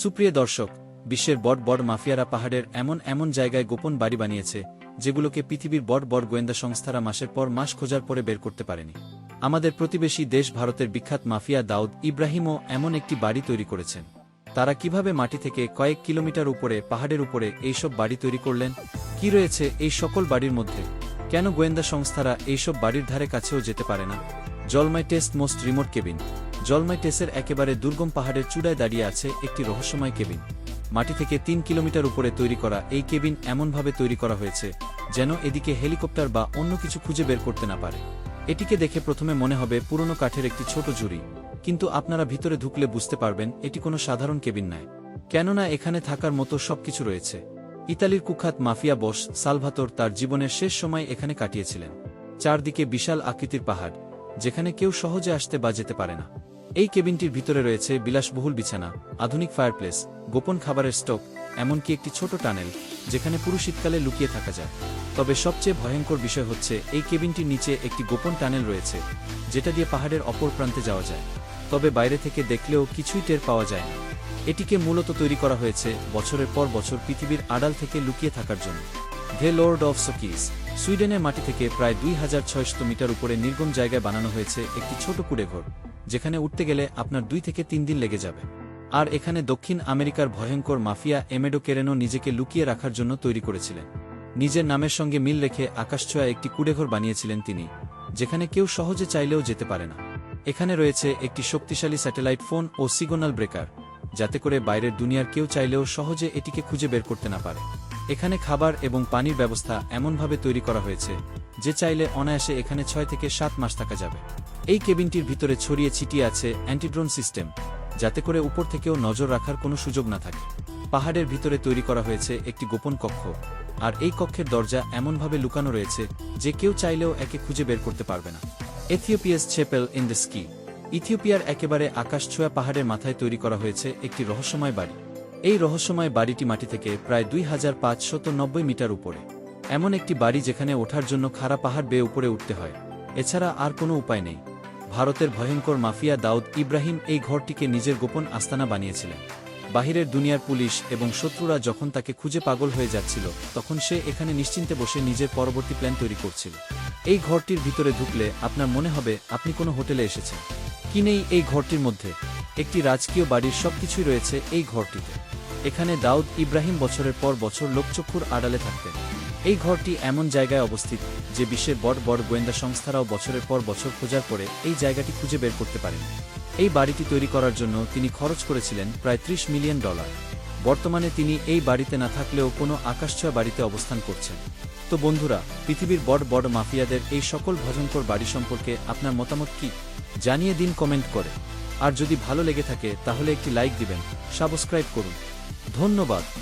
সুপ্রিয় দর্শক, বিশ্বের বড় বড় মাফিয়ারা পাহাড়ের এমন এমন জায়গায় গোপন বাড়ি বানিয়েছে, যেগুলোকে পৃথিবীর বড় বড় গোয়েন্দা সংস্থারা মাসের পর মাস খোঁজার পরে বের করতে পারেনি। আমাদের প্রতিবেশী দেশ ভারতের বিখ্যাত মাফিয়া দাউদ ইব্রাহিমও এমন একটি বাড়ি তৈরি করেছেন। তারা কীভাবে মাটি থেকে কয়েক কিলোমিটার উপরে, পাহাড়ের উপরে এইসব বাড়ি তৈরি করলেন? কি রয়েছে এই সকল বাড়ির মধ্যে? কেন গোয়েন্দা সংস্থারা এইসব বাড়ির ধারে কাছেও যেতে পারে না? জলমাই টেস্ট মোস্ট রিমোট কেবিন। জলমাই টেসের একেবারে দুর্গম পাহাড়ের চূড়ায় দাঁড়িয়ে আছে একটি রহস্যময় কেবিন। মাটি থেকে তিন কিলোমিটার উপরে তৈরি করা এই কেবিন এমনভাবে তৈরি করা হয়েছে, যেন এদিকে হেলিকপ্টার বা অন্য কিছু খুঁজে বের করতে না পারে। এটিকে দেখে প্রথমে মনে হবে পুরনো কাঠের একটি ছোট জুড়ি কিন্তু আপনারা ভিতরে ঢুকলে বুঝতে পারবেন এটি কোনো সাধারণ কেবিন নয়। কেননা এখানে থাকার মতো সবকিছু রয়েছে। ইতালির কুখ্যাত মাফিয়া বস সালভাতোর তার জীবনের শেষ সময় এখানে কাটিয়েছিলেন। চারদিকে বিশাল আকৃতির পাহাড়, যেখানে কেউ সহজে আসতে বা যেতে পারে না। এই কেবিনটির ভিতরে রয়েছে বিলাসবহুল বিছানা, আধুনিক ফায়ারপ্লেস গোপন খাবারের স্টক, এমনকি একটি ছোট টানেল, যেখানে পুরো শীতকালে লুকিয়ে থাকা যায়। তবে সবচেয়ে ভয়ঙ্কর বিষয় হচ্ছে, এই কেবিনটির নিচে একটি গোপন টানেল রয়েছে, যেটা দিয়ে পাহাড়ের অপর প্রান্তে যাওয়া যায়। তবে বাইরে থেকে দেখলেও কিছুই টের পাওয়া যায় না। এটিকে মূলত তৈরি করা হয়েছে বছরের পর বছর পৃথিবীর আড়াল থেকে লুকিয়ে থাকার জন্য। ধে লর্ড অফ সকিস। সুইডেনের মাটি থেকে প্রায় দুই হাজার ছয়শত মিটার উপরে নির্গম জায়গায় বানানো হয়েছে একটি ছোট কুড়েঘর যেখানে উঠতে গেলে আপনার দুই থেকে তিন দিন লেগে যাবে। আর এখানে দক্ষিণ আমেরিকার ভয়ঙ্কর মাফিয়া এমেডো কেরেনো নিজেকে লুকিয়ে রাখার জন্য তৈরি করেছিলেন। নিজের নামের সঙ্গে মিল রেখে আকাশছোঁয়া একটি কুড়েঘর বানিয়েছিলেন তিনি, যেখানে কেউ সহজে চাইলেও যেতে পারে না। এখানে রয়েছে একটি শক্তিশালী স্যাটেলাইট ফোন ও সিগন্যাল ব্রেকার, যাতে করে বাইরের দুনিয়ার কেউ চাইলেও সহজে এটিকে খুঁজে বের করতে না পারে। এখানে খাবার এবং পানির ব্যবস্থা এমনভাবে তৈরি করা হয়েছে, যে চাইলে অনায়াসে এখানে ছয় থেকে সাত মাস থাকা যাবে। এই কেবিনটির ভিতরে ছড়িয়ে ছিটিয়ে আছে অ্যান্টিড্রোন সিস্টেম, যাতে করে উপর থেকেও নজর রাখার কোনো সুযোগ না থাকে। পাহাড়ের ভিতরে তৈরি করা হয়েছে একটি গোপন কক্ষ, আর এই কক্ষের দরজা এমনভাবে লুকানো রয়েছে, যে কেউ চাইলেও একে খুঁজে বের করতে পারবে না। Ethiopia's chapel in the sky. ইথিওপিয়ার একেবারে আকাশছোঁয়া পাহাড়ের মাথায় তৈরি করা হয়েছে একটি রহস্যময় বাড়ি। এই রহস্যময় বাড়িটি মাটি থেকে প্রায় দুই হাজার পাঁচশত নব্বই মিটার উপরে। এমন একটি বাড়ি যেখানে ওঠার জন্য খাড়া পাহাড় বেয়ে উপরে উঠতে হয়। এছাড়া আর কোনো উপায় নেই। ভারতের ভয়ঙ্কর মাফিয়া দাউদ ইব্রাহিম এই ঘরটিকে নিজের গোপন আস্তানা বানিয়েছিলেন। বাহিরের দুনিয়ার পুলিশ এবং শত্রুরা যখন তাকে খুঁজে পাগল হয়ে যাচ্ছিল, তখন সে এখানে নিশ্চিন্তে বসে নিজের পরবর্তী প্ল্যান তৈরি করছিল। এই ঘরটির ভিতরে ঢুকলে আপনার মনে হবে, আপনি কোনো হোটেলে এসেছেন। কি নেই এই ঘরটির মধ্যে? একটি রাজকীয় বাড়ির সবকিছুই রয়েছে এই ঘরটিতে। এখানে দাউদ ইব্রাহিম বছরের পর বছর লোকচক্ষুর আড়ালে থাকতেন। এই ঘরটি এমন জায়গায় অবস্থিত, যে বিশ্বের বড় বড় গোয়েন্দা সংস্থারাও বছরের পর বছর খোঁজার পরে এই জায়গাটি খুঁজে বের করতে পারেন। এই বাড়িটি তৈরি করার জন্য তিনি খরচ করেছিলেন প্রায় ত্রিশ মিলিয়ন ডলার। বর্তমানে তিনি এই বাড়িতে না থাকলেও কোনো আকাশছোঁয়া বাড়িতে অবস্থান করছেন। তো বন্ধুরা, পৃথিবীর বড় বড় মাফিয়াদের এই সকল ভজনকর বাড়ি সম্পর্কে আপনার মতামত কি? জানিয়ে দিন কমেন্ট করে। আর যদি ভালো লেগে থাকে, তাহলে একটি লাইক দিবেন, সাবস্ক্রাইব করুন। ধন্যবাদ।